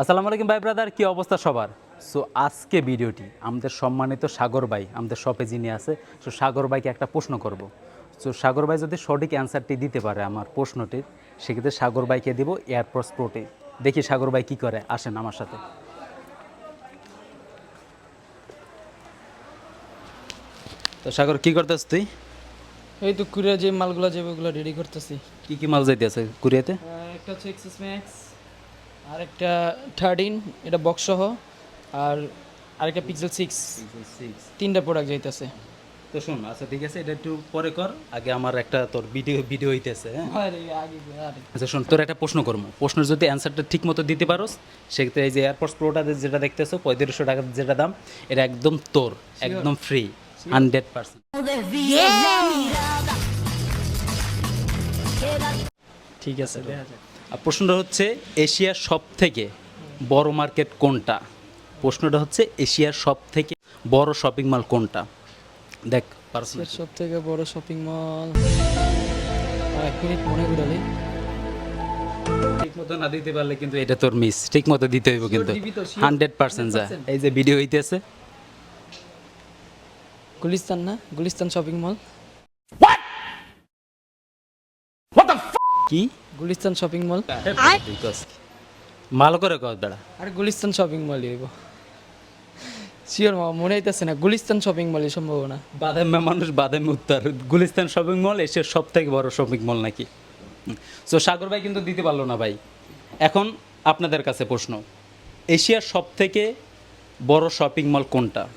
আসসালামু আলাইকুম ভাই ব্রাদার কি অবস্থা সবার? সো আজকে ভিডিওটি আমাদের সম্মানিত সাগর ভাই আমাদের শপে যিনি আছে সো সাগর ভাইকে একটা প্রশ্ন করব। সো সাগর ভাই যদি সঠিক অ্যান্সারটি দিতে পারে আমার প্রশ্নটির সেক্ষেত্রে সাগর ভাইকে দিব এয়ারপোর্টস প্রোটি দেখি সাগর ভাই কী করে আসেন আমার সাথে। তো সাগর কি করতেছ তুই? এই তো কুরিয়ার যে মালগুলো যাবে ওগুলো রেডি করতেছি। কি কি মাল যাইতেছে কুরিয়াতে? একটা হচ্ছে এক্সেস ম্যাক্স আর একটা থার্টিন এটা বক্স সহ আর আরেকটা পিক্সেল সিক্স তিনটা প্রোডাক্ট যাইতেছে। তো শোন আচ্ছা ঠিক আছে এটা একটু পরে কর আগে আমার একটা তোর ভিডিও ভিডিও হইতেছে হ্যাঁ? আচ্ছা শোন তোর একটা প্রশ্ন করব। প্রশ্নের যদি অ্যান্সারটা ঠিক মতো দিতে পারোস সেক্ষেত্রে এই যে এয়ারপোর্টস প্রোটা যেটা দেখতেছো পঁয়ত্রিশশো টাকা যেটা দাম এটা একদম তোর একদম ফ্রি হান্ড্রেড পার্সেন্ট ঠিক আছে দেখা প্রশ্নটা হচ্ছে এশিয়ার সব থেকে বড় মার্কেট কোনটা? প্রশ্নটা হচ্ছে এশিয়ার সব থেকে বড় শপিং মল কোনটা? দেখ পার্সোনাল সব থেকে বড় শপিং মল এক মিনিট মনে ঠিক মতো না দিতে পারলে কিন্তু এটা তোর মিস ঠিক মতো দিতে হইব কিন্তু। হান্ড্রেড পার্সেন্ট যা। এই যে ভিডিও হইতেছে। গুলিস্তান না? Gulistan shopping mall. কি? Gulistan shopping mall. ভালো করে কর দাঁড়া। আর গুলিস্তান শপিং মলই হইব। শিওর মনে হইতেছে না গুলিস্তান শপিং মলই সম্ভাবনা বাদামে মানুষ বাদামে উত্তর। গুলিস্তান শপিং মল এসের সব থেকে বড় শপিং মল নাকি? সো সাগর ভাই কিন্তু দিতে পারল না ভাই। এখন আপনাদের কাছে প্রশ্ন এশিয়ার সব থেকে বড় শপিং মল কোনটা?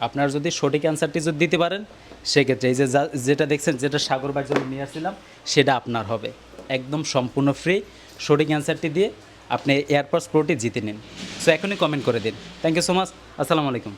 আপনারা যদি সঠিক অ্যান্সারটি যদি দিতে পারেন সেক্ষেত্রে এই যে যা- যেটা দেখছেন যেটা সাগর ভাইয়ের জন্য নিয়ে আসছিলাম সেটা আপনার হবে। একদম সম্পূর্ণ ফ্রি সঠিক অ্যান্সারটি দিয়ে আপনি এয়ারপোর্টস প্রোটি জিতে নিন। সো এখনই কমেন্ট করে দিন। থ্যাংক ইউ সো মাচ আসসালামু আলাইকুম।